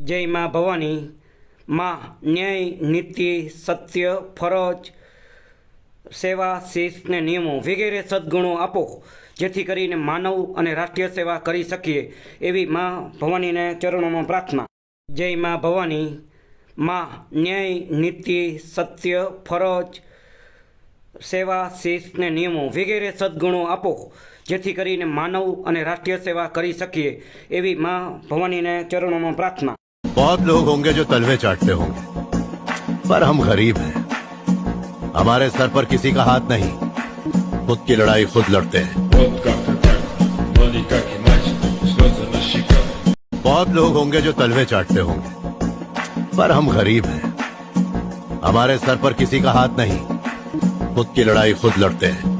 જય મા ભવાની, માં ન્યાય, નીતિ, સત્ય, ફરજ, સેવા, શિસ્ત નિયમો વગેરે સદગુણો આપો, જેથી કરીને માનવ અને રાષ્ટ્રીય સેવા કરી શકીએ એવી માં ભવાનીને ચરણોમાં પ્રાર્થના. જય મા ભવાની, માં ન્યાય, નીતિ, સત્ય, ફરજ, સેવા, શિસ્ત નિયમો વગેરે સદગુણો આપો, જેથી કરીને માનવ અને રાષ્ટ્રીય સેવા કરી શકીએ એવી માં ભવાનીને ચરણોમાં પ્રાર્થના. बहुत लोग होंगे जो तलवे चाटते होंगे। पर हम गरीब हैं। हमारे सर पर किसी का हाथ नहीं। खुद की लड़ाई खुद लड़ते हैं। बहुत लोग होंगे जो तलवे चाटते होंगे। पर हम गरीब हैं। हमारे सर पर किसी का हाथ नहीं। खुद की लड़ाई खुद लड़ते हैं।